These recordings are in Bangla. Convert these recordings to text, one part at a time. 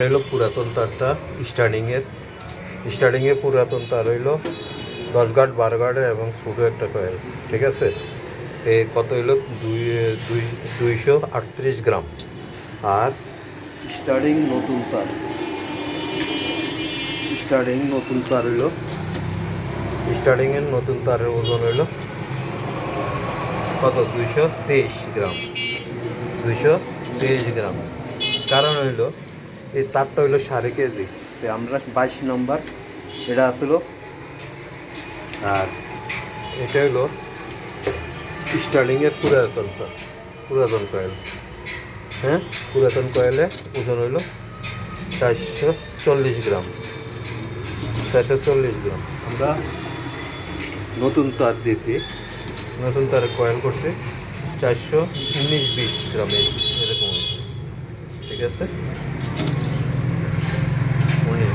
হইল পুরাতন তারটা স্টার্টিংয়ের স্টার্টিংয়ে পুরাতন তার হইল দশ গার্ড বারো গাটের এবং ছোটো একটা কয়েল ঠিক আছে? এ কত হইল? দুই দুই, দুইশো আটত্রিশ গ্রাম। আর স্টার্টিং নতুন তার। স্টার্টিং নতুন তার হইল। স্টার্টিংয়ের নতুন তারের ওজন হইল কত? দুইশো তেইশ গ্রাম। দুইশো তেইশ গ্রাম। কারণ হইল এই তারটা হইল সাড়ে কেজি। তো আমরা বাইশ নম্বর এটা আসলো আর এটা হইল স্টার্লিংয়ের পুরাতন তার পুরাতন কয়েল। হ্যাঁ? পুরাতন কয়েলে ওজন হইল চারশো চল্লিশ গ্রাম। চারশো চল্লিশ গ্রাম। আমরা নতুন তার দিয়েছি। নতুন তারে কয়েল করছে চারশো উনিশ বিশ গ্রামে এরকম ঠিক আছে?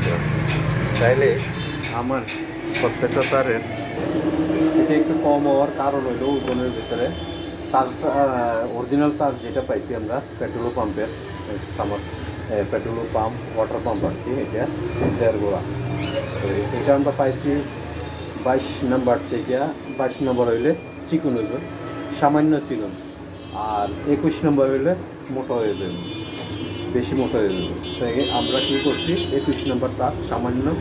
গ্রাম তাইলে আমার প্রত্যেকটা তারের এটা একটু কম হওয়ার কারণ হলো ওজনের ভিতরে। তারটা অরিজিনাল তার যেটা পাইছি আমরা পেট্রোল পাম্পের সামার পেট্রোল পাম্প ওয়াটার পাম্প আর কি, এটা, দেড় গোড়া। এটা আমরা পাইছি বাইশ নাম্বার থেকে, বাইশ নম্বর হইলে চিকন হইবে, সামান্য চিকন। আর একুশ নম্বর হইলে মোটা হয়ে যাবে বেশি মোটা হয়ে যাবে। তাই আমরা কী করছি? একুশ নম্বর তার সামান্য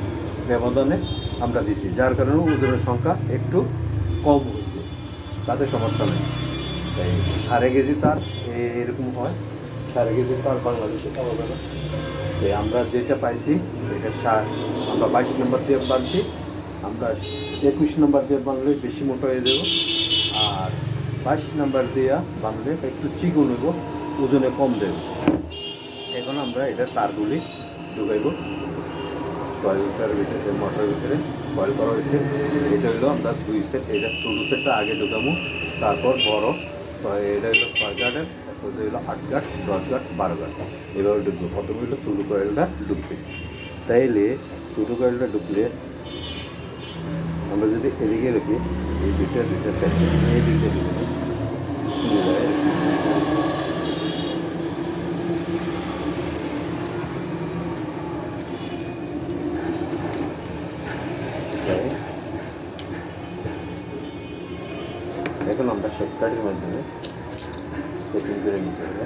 ব্যবধানে আমরা দিছি যার কারণে ওজনের সংখ্যা একটু কম হয়েছে। তাতে সমস্যা নেই। তাই সাড়ে কেজি তার এরকম হয়। সাড়ে কেজি তার বাংলাদেশে পাওয়া যাবে। তাই আমরা যেটা পাইছি, এটা সা- আমরা বাইশ নম্বর দিয়ে বাঁধছি আমরা একুশ নম্বর দিয়ে বাঁধলে বেশি মোটা হয়ে যাব। আর বাইশ নম্বর দিয়ে বাঁধলে একটু চিকন হইব ওজনে কম দেব। এখন আমরা এটা তারগুলি ঢুকাইব। কয়েলটার ভিতরে মোটরের ভিতরে কয়েল করা হয়েছে, এটা হলো আমরা দুই সেট এটা ছোটো সেটটা আগে ঢুকাবো। তারপর বড় ছয়, এটা হলো ছয় গার্ডের তারপর হলো আট গার্ড দশ গার্ড বারো গার্ড এভাবে ঢুকবো। প্রথমে হলো ছোটো কয়েলটা ঢুকবে। তাইলে ছোটো কয়েলটা ঢুকলে আমরা যদি এদিকে রেখি, এই দুইটা দুইটা চারটে এই দুইটা ঢুকবে এখন আমরা শর্টকাটের মাধ্যমে সেটিং করে নিতে হবে।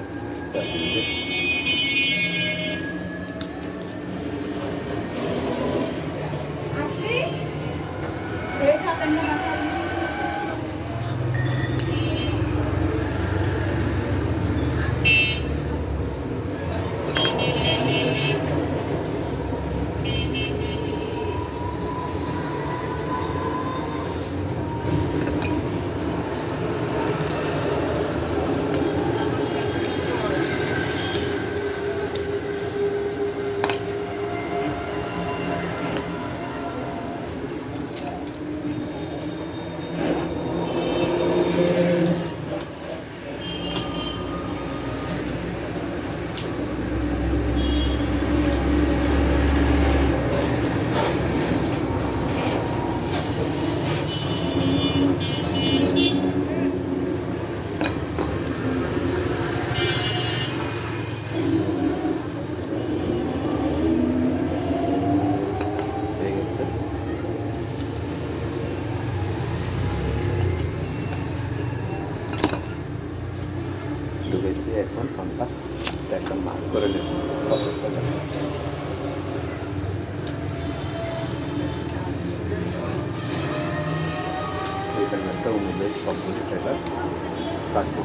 ঢুকেছি এখন আমরা একটা মার করে নেব কত টাকা এই সবগুলি কাটবো।